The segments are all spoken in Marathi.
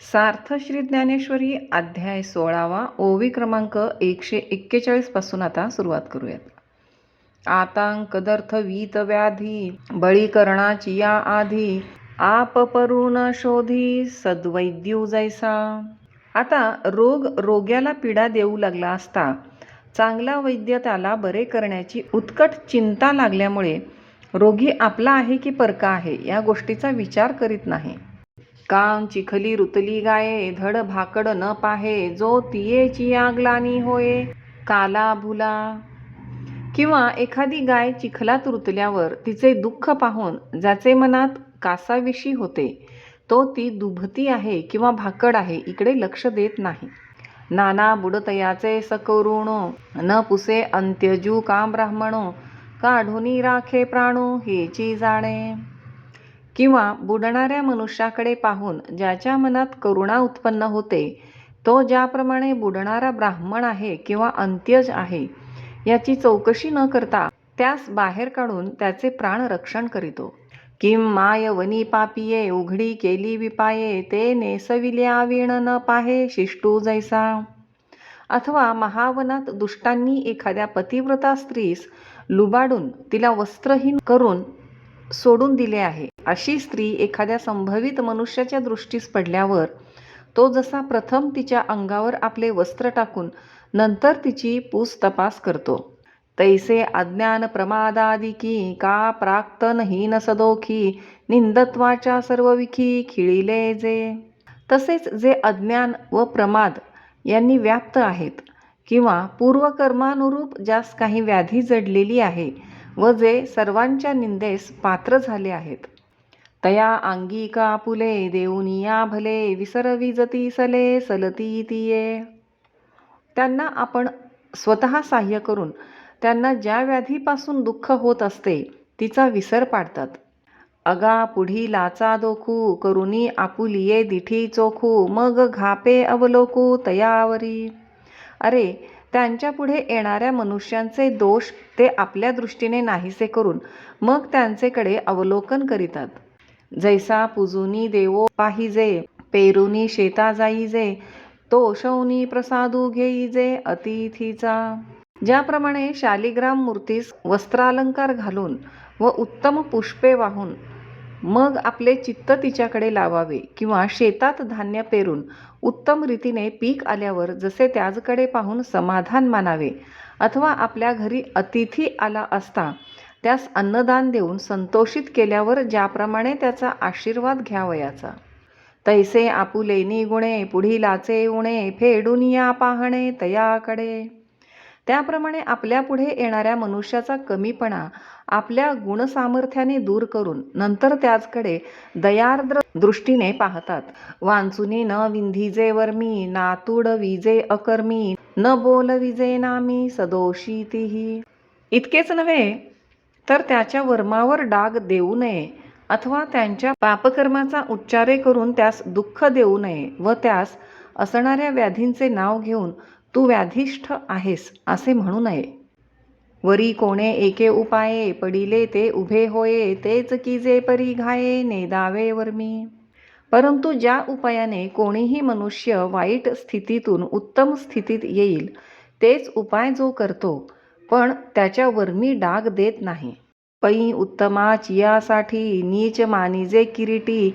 सार्थ श्री ज्ञानेश्वरी अध्याय सोळावा ओवी क्रमांक एकशे एक्केचाळीसपासून आता सुरुवात करूयात. आतांकदर्थ वीत व्याधी बळी करणाची या आधी आप परून शोधी सद्वैद्यू जैसा. आता रोग रोग्याला पीडा देऊ लागला असता चांगला वैद्य त्याला बरे करण्याची उत्कट चिंता लागल्यामुळे रोगी आपला आहे की परका आहे या गोष्टीचा विचार करीत नाही. काम चिखली रुतली गाये धड भाकड न पाहे जो तियेची आगलानी होये. काला भुला. किंवा एखादी गाय चिखलात रुतल्यावर तिचे दुःख पाहून ज्याचे मनात कासाविशी होते तो ती दुभती आहे किंवा भाकड आहे इकडे लक्ष देत नाही. नाना बुडतयाचे सकरुणो न पुसे अंत्यजू काम ब्राह्मणो काढोनी राखे प्राणो हेची जाणे. किंवा बुडणाऱ्या मनुष्याकडे पाहून ज्याच्या मनात करुणा उत्पन्न होते तो ज्याप्रमाणे बुडणारा ब्राह्मण आहे किंवा अंत्यज आहे याची चौकशी न करता त्यास बाहेर काढून त्याचे प्राण रक्षण करीतो. किम माय वनी पापिये उघडी केली विपाये ते नेसविल्या वीण न पाहे शिष्टू जैसा. अथवा महावनात दुष्टांनी एखाद्या पतिव्रता स्त्रीस लुबाडून तिला वस्त्रहीन करून सोडून दिले आहे. अशी स्त्री एखाद्या संभवित मनुष्याच्या दृष्टीस पडल्यावर तो जसा प्रथम तिच्या अंगावर आपले वस्त्र टाकून नंतर तिची पूस तपास करतो. तैसे अज्ञान प्रमादादिकी का प्राक्तनहीन सदोखी निंदत्वाच्या सर्वविखी खिळिले जे. तसेच जे अज्ञान व प्रमाद यांनी व्याप्त आहेत किंवा पूर्वकर्मानुरूप ज्यास काही व्याधी जडलेली आहे व जे सर्वांच्या निंदेस पात्र झाले आहेत. तया अंगी का पुले देऊनिया भले विसरविजती सले सलती तिये. त्यांना आपण स्वतः साह्य करून त्यांना ज्या व्याधीपासून दुःख होत असते तिचा विसर पाडतात. अगा पुढी लाचा दोखू करुनी आपुलिये दिठी चोखू मग घापे अवलोकू तयावरी. अरे त्यांच्या पुढे येणाऱ्या मनुष्यांचे दोष ते आपल्या दृष्टीने नाहीसे करून मग त्यांचेकडे अवलोकन करीतात. जैसा पुजुनी देवो पाहिजे पेरुनी शेता जाईजे तो शौनी प्रसादू घेईजे अतिथीचा. ज्याप्रमाणे शालिग्राम मूर्तीस वस्त्रालंकार घालून व उत्तम पुष्पे वाहून मग आपले चित्त तिच्याकडे लावावे किंवा शेतात धान्य पेरून उत्तम रीतीने पीक आल्यावर जसे त्याजकडे पाहून समाधान मानावे अथवा आपल्या घरी अतिथी आला असता त्यास अन्नदान देऊन संतोषित केल्यावर ज्याप्रमाणे त्याचा आशीर्वाद घ्यावयाचा. तैसे आपुलेनी गुणे पुढीलाचे उणे फेडून या पाहणे तयाकडे. त्याप्रमाणे आपल्या पुढे येणाऱ्या मनुष्याचा कमीपणा आपल्या गुणसामर्थ्याने दूर करून नंतर त्याचकडे दयार्द्र दृष्टीने पाहतात. वांचुनी न विंधीजे वर्मी नातुड विजे अकर्मी न बोल विजे नामी सदोषी तीही. इतकेच नव्हे तर त्याच्या वर्मावर डाग देऊ नये अथवा त्यांच्या पापकर्माचा उच्चारे करून त्यास दुःख देऊ नये व त्यास असणाऱ्या व्याधींचे नाव घेऊन तू व्याधिष्ठ आहेस असे म्हणू नये. वरी कोणे एके उपाये पडिले ते उभे होये तेच की जे परी घाये नेदावे वर्मी. परंतु ज्या उपायाने कोणीही मनुष्य वाईट स्थितीतून उत्तम स्थितीत येईल तेच उपाय जो करतो पण त्याच्या वर्मी डाग देत नाही. पै उत्तमाच यासाठी नीच मानिजे किरीटी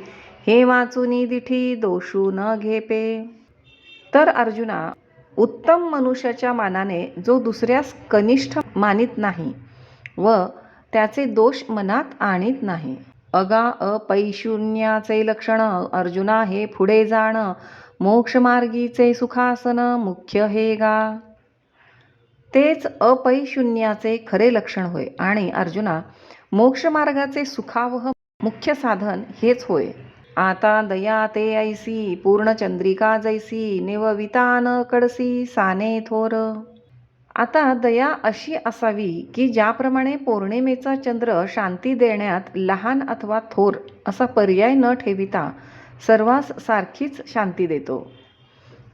हे वाचूनी दिठी दोषू न घेपे. तर अर्जुना उत्तम मनुष्याच्या मानाने जो दुसऱ्यास कनिष्ठ मानित नाही व त्याचे दोष मनात आणीत नाही. अगा अपैशून्याचे लक्षण अर्जुना हे पुढे जाणं मोक्षमार्गीचे सुखासन मुख्य हे गा. तेच अपैशून्याचे खरे लक्षण होय आणि अर्जुना मोक्षमार्गाचे सुखावह मुख्य साधन हेच होय. आता दया ते ऐसी पूर्णचंद्रिका जैसी निवविता न कडसी साने थोर. आता दया अशी असावी की ज्याप्रमाणे पौर्णिमेचा चंद्र शांती देण्यात लहान अथवा थोर असा पर्याय न ठेविता सर्वांस सारखीच शांती देतो.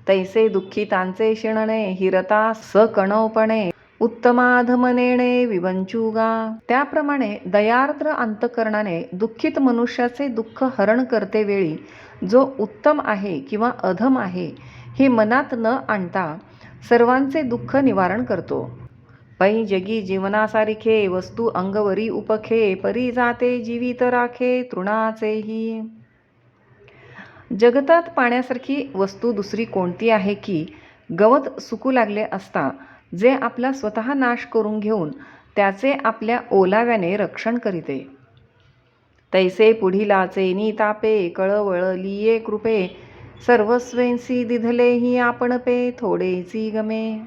तैसे दुःखितांचे शिणणे हिरता सकणवपणे उत्तमाधमनेणे विवंचुगा. त्याप्रमाणे दयार्द्र अंतकरणाने दुःखित मनुष्याचे दुःख हरण करते वेळी जो उत्तम आहे किंवा अधम आहे हे मनात न आणता सर्वांचे दुःख निवारण करतो. पै जगी जीवनासारिखे वस्तू अंगवरी उपखे परी जाते जीवित राखे तृणाचेही. जगतात पाण्यासारखी वस्तू दुसरी कोणती आहे की गवत सुकू लागले असता जे आपला स्वतः नाश करून घेऊन त्याचे आपल्या ओलाव्याने रक्षण करीते. तैसे पुढीलाचे नितापे कळवळलिये कृपे सर्वस्वेंसी दिधलेही आपण पे थोडेची गमे.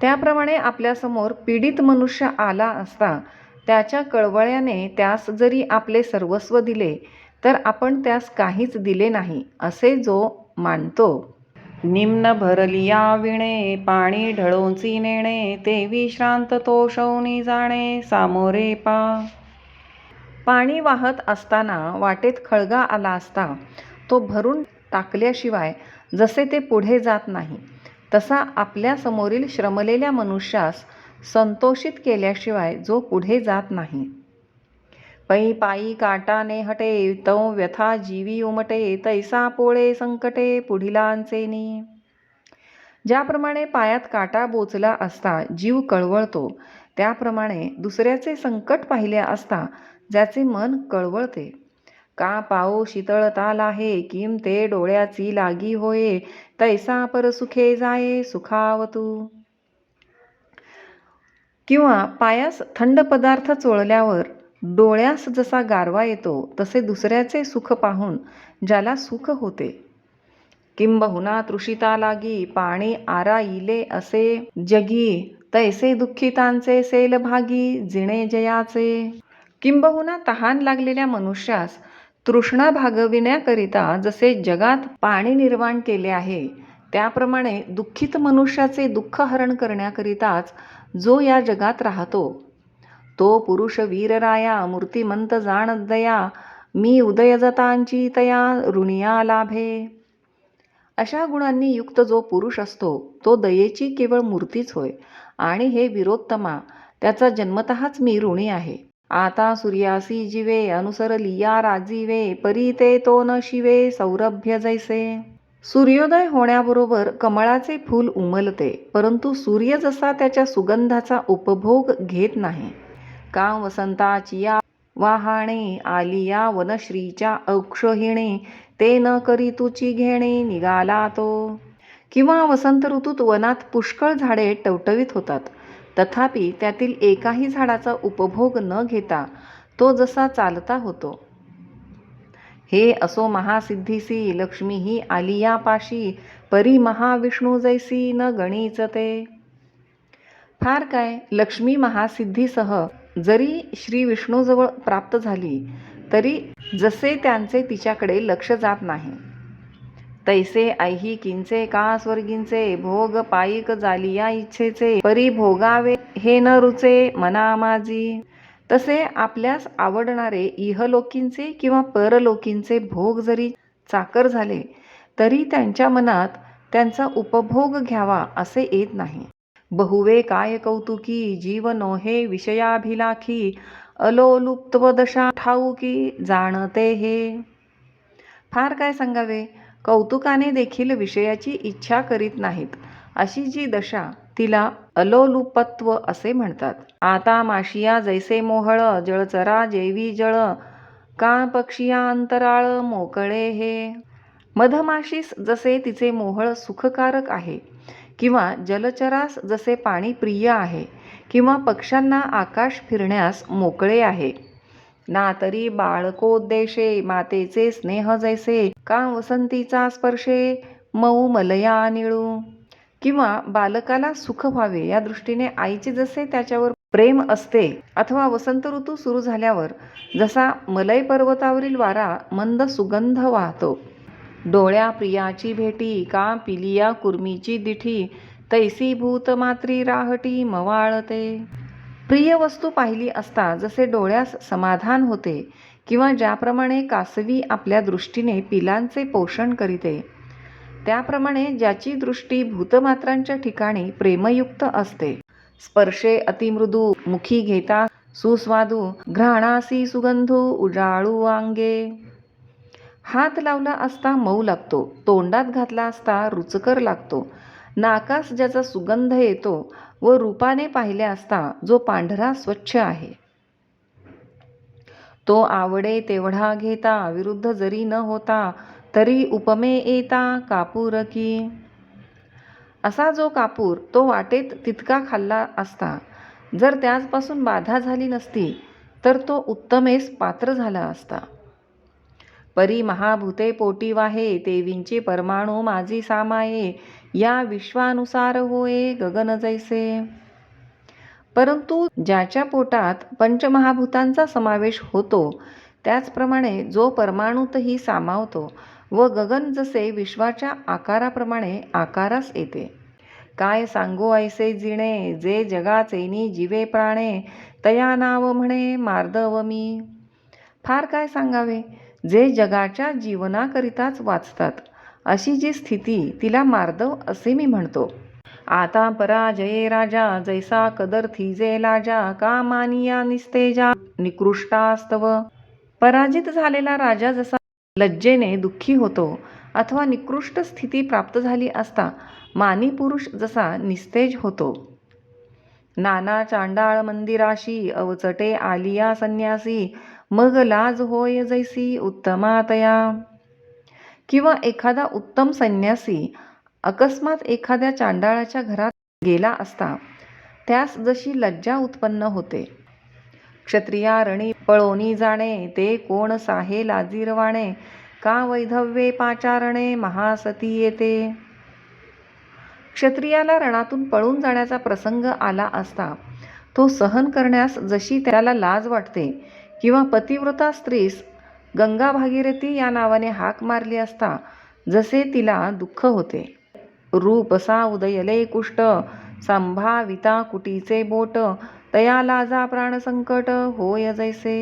त्याप्रमाणे आपल्यासमोर पीडित मनुष्य आला असता त्याच्या कळवळ्याने त्यास जरी आपले सर्वस्व दिले तर आपण त्यास काहीच दिले नाही असे जो मानतो. निम्न भरलिया विणे पाणी ढळोंची नेणे ते विश्रांत तोषवणी जाणे सामोरे पा. पाणी वाहत असताना वाटेत खळगा आला असता तो भरून टाकल्याशिवाय जसे ते पुढे जात नाही तसा आपल्या समोरील श्रमलेल्या मनुष्यास संतोषित केल्याशिवाय जो पुढे जात नाही. पै पायी काटाने हटे तौ व्यथा जीवी उमटे तैसा पोळे संकटे पुढिलांचेनी ज्याप्रमाणे पायात काटा बोचला असता जीव कळवळतो त्याप्रमाणे दुसऱ्याचे संकट पाहिले असता ज्याचे मन कळवळते का पाओ शीतळता लाहे किम ते डोळ्याची लागी होये तैसा परसुखे जाये सुखावतू किंवा पायास थंड पदार्थ चोळल्यावर डोळ्यास जसा गारवा येतो तसे दुसऱ्याचे सुख पाहून ज्याला सुख होते. किंबहुना तृषिता लागी पाणी आराईले असे. जगी तैसे दुःखितांचे सेल भागी जिणे जयाचे. किंबहुना तहान लागलेल्या मनुष्यास तृष्णा भागविण्याकरिता जसे जगात पाणी निर्माण केले आहे त्याप्रमाणे दुःखित मनुष्याचे दुःख हरण करण्याकरिताच जो या जगात राहतो तो पुरुष वीरराया मूर्तिमंत जाण दया मी उदयजतांची तया ऋणिया लाभे. अशा गुणांनी युक्त जो पुरुष असतो तो दयेची केवळ मूर्तीच होय. आणि हे विरोत्तमा त्याचा जन्मतःच मी ऋणी आहे. आता सूर्यासी जिवे अनुसर लिया राजीवे परी ते तो न शिवे सौरभ्य जैसे. सूर्योदय होण्याबरोबर कमळाचे फूल उमलते परंतु सूर्य जसा त्याच्या सुगंधाचा उपभोग घेत नाही. का वसंताची या वाहाणे आलिया वनश्रीच्या औक्षहिणे ते न करी तुची घेणे निघाला तो. किंवा वसंत ऋतूत वनात पुष्कळ झाडे टवटवीत होतात. तथापि त्यातील एकाही झाडाचा उपभोग न घेता तो जसा चालता होतो. हे असो महासिद्धीसी लक्ष्मी ही आलिया पाशी परी महाविष्णू जैसी न गणीच ते. फार काय लक्ष्मी महासिद्धीसह जरी श्री विष्णूजवळ प्राप्त झाली तरी जसे त्यांचे तिच्याकडे लक्ष जात नाही तैसे ऐहिकींचे का स्वर्गींचे भोग पायिक जालिया इच्छेचे परी भोगावे हे न रुचे मना माझी तसे आपल्यास आवडणारे इहलोकींचे किंवा परलोकींचे भोग जरी चाकर झाले तरी त्यांच्या मनात त्यांचा उपभोग घ्यावा असे येत नाही. बहुवे काय कौतुकी जीव नोहे विषयाभिलाखी अलोलुप्तवदशा ठाऊकी जाणते हे? फार काय सांगावे? कौतुकाने देखील विषयाची इच्छा करीत नाहीत. अशी जी दशा तिला अलोलुपत्व असे म्हणतात. आता माशिया जैसे मोहळ जळचरा जैवी जळ का पक्षिया अंतराळ मोकळे हे? मधमाशीस जसे तिचे मोहळ सुखकारक आहे किंवा जलचरास जसे पाणी प्रिय आहे किंवा पक्ष्यांना आकाश फिरण्यास मोकळे आहे. ना तरी बाळकोद्देशे मातेचे स्नेह जैसे का वसंतीचा स्पर्शे मऊ मलया निळू. किंवा बालकाला सुख व्हावे या दृष्टीने आईचे जसे त्याच्यावर प्रेम असते अथवा वसंत ऋतू सुरू झाल्यावर जसा मलय पर्वतावरील वारा मंद सुगंध वाहतो. डोळ्या प्रियाची भेटी का पिलिया कुर्मीची दिठी? तैसी भूत मात्री राहटी मवाळते. प्रिय वस्तू पाहिली असता जसे डोळ्यास समाधान होते किंवा ज्याप्रमाणे कासवी आपल्या दृष्टीने पिलांचे पोषण करीते. त्याप्रमाणे ज्याची दृष्टी भूतमात्रांच्या ठिकाणी प्रेमयुक्त असते. स्पर्शे अतिमृदू मुखी घेता सुस्वादू घ्राणासी सुगंधू उजाळू अंगे हात लावला असता मऊ लागतो तोंडात घातला असता रुचकर लागतो. नाकास ज्याचा सुगंध येतो व रूपाने पाहिले असता जो पांढरा स्वच्छ आहे. तो आवडे तेवढा घेता विरुद्ध जरी न होता तरी उपमे येता कापूर की. असा जो कापूर तो वाटेत तितका खाल्ला असता. जर त्याचपासून बाधा झाली नसती तर तो उत्तमेस पात्र झाला असता. परी महाभूते पोटी वाहे देवींचे परमाणू माझी सामाये या विश्वानुसार होये गगन जैसे. परंतु ज्याच्या पोटात पंचमहाभूतांचा समावेश होतो त्याचप्रमाणे जो परमाणूतही सामावतो व गगन जसे विश्वाच्या आकाराप्रमाणे आकारास येते. काय सांगो ऐसे जिणे जे जगाचेनी जीवे प्राणे तया नाव म्हणे मार्दव मी. फार काय सांगावे? जे जगाच्या जीवनाकरिताच वाचतात. अशी जी स्थिती तिला मार्दव असे मी म्हणतो. आता पराजये राजा जैसा कदर जे लाजा का मानिया निस्तेजा निकृष्टास्तव. पराजित झालेला राजा जसा लज्जेने दुःखी होतो अथवा निकृष्ट स्थिती प्राप्त झाली असता मानी पुरुष जसा निस्तेज होतो. नाना चांडाळ मंदिराशी अवचटे आलिया संन्यासी मग लाज होय जैसी उत्तमातया. किंवा एखादा उत्तम संन्यासी अकस्मात एखाद्या चांडाळाच्या घरात गेला असता त्यास जशी लज्जा उत्पन्न होते. क्षत्रिया रणी पळोनी जाणे ते कोण साहे लाजीरवाणे? का वैधव्ये पाचारणे? महासती येते. क्षत्रियाला रणातून पळून जाण्याचा प्रसंग आला असता तो सहन करण्यास जशी त्याला लाज वाटते किंवा पतिव्रता स्त्रीस गंगा भागीरथी या नावाने हाक मारली असता जसे तिला दुःख होते. रूपसा उदयले कुष्ट संभाविता कुटीचे बोट तया लाजा प्राणसंकट होय जैसे.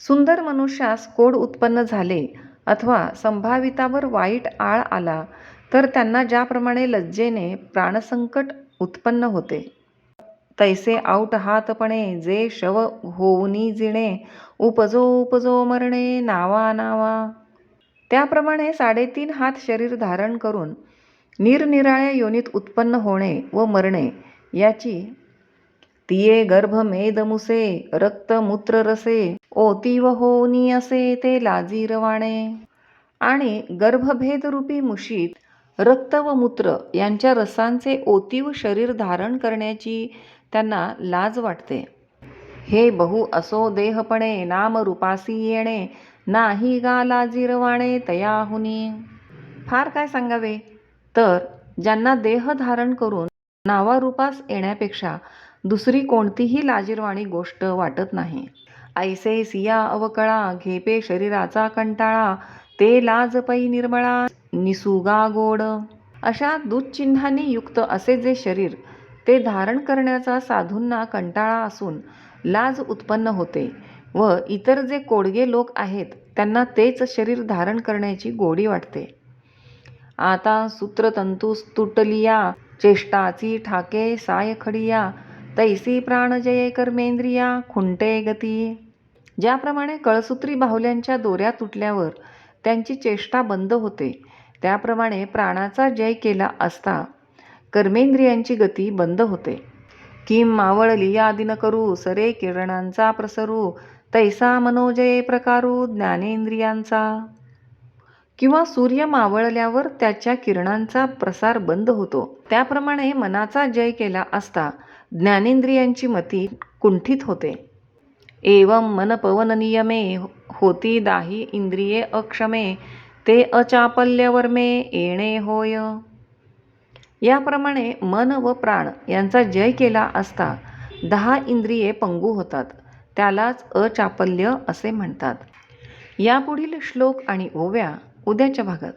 सुंदर मनुष्यास कोड उत्पन्न झाले अथवा संभावितावर वाईट आळ आला तर त्यांना ज्याप्रमाणे लज्जेने प्राणसंकट उत्पन्न होते. तैसे आऊट हातपणे जे शव होऊनी जिणे उपजो उपजो मरणे नावा नावा. त्याप्रमाणे साडेतीन हात शरीर धारण करून निरनिराळ्या योनीत उत्पन्न होणे व मरणे याची तिये गर्भ मेदमुसे रक्त मूत्र रसे ओतीव होनी असे ते लाजीरवाणे आणि गर्भभेदरूपी मुशीत रक्त व मूत्र यांच्या रसांचे ओतीव शरीर धारण करण्याची त्यांना लाज वाटते. हे बहु असो देहपणे नामरूपासी येणे नाही गा लाजीरवाणे तयाहुनी. फार काय सांगावे? तर ज्यांना देह धारण करून नावारूपास येण्यापेक्षा दुसरी कोणतीही लाजीरवाणी गोष्ट वाटत नाही. ऐसे सिया अवकळा घेपे शरीराचा कंटाळा ते लाज पै निर्मळा निसुगा गोड. अशा दुःचिन्हांनी युक्त असे जे शरीर ते धारण करण्याचा साधूंना कंटाळा असून लाज उत्पन्न होते व इतर जे कोडगे लोक आहेत त्यांना तेच शरीर धारण करण्याची गोडी वाटते. आता सूत्रतंतूस तुटलिया चेष्टाची ठाके सायखडिया तैसी प्राणजये कर्मेंद्रिया खुंटे गती. ज्याप्रमाणे कळसूत्री बाहुल्यांच्या दोऱ्या तुटल्यावर त्यांची चेष्टा बंद होते त्याप्रमाणे प्राणाचा जय केला असता कर्मेंद्रियांची गती बंद होते. किम मावळली दिन करू सरे किरणांचा प्रसरू तैसा मनोजये प्रकारू ज्ञानेंद्रियांचा. किंवा सूर्य मावळल्यावर त्याच्या किरणांचा प्रसार बंद होतो. त्याप्रमाणे मनाचा जय केला असता ज्ञानेंद्रियांची मती कुंठित होते. एवं मन पवन नियमे होती दाही इंद्रिये अक्षमे ते अचापल्यवर्मे येणे होय. याप्रमाणे मन व प्राण यांचा जय केला असता दहा इंद्रिये पंगू होतात. त्यालाच अचापल्य असे म्हणतात. यापुढील श्लोक आणि ओव्या उद्याच्या भागात.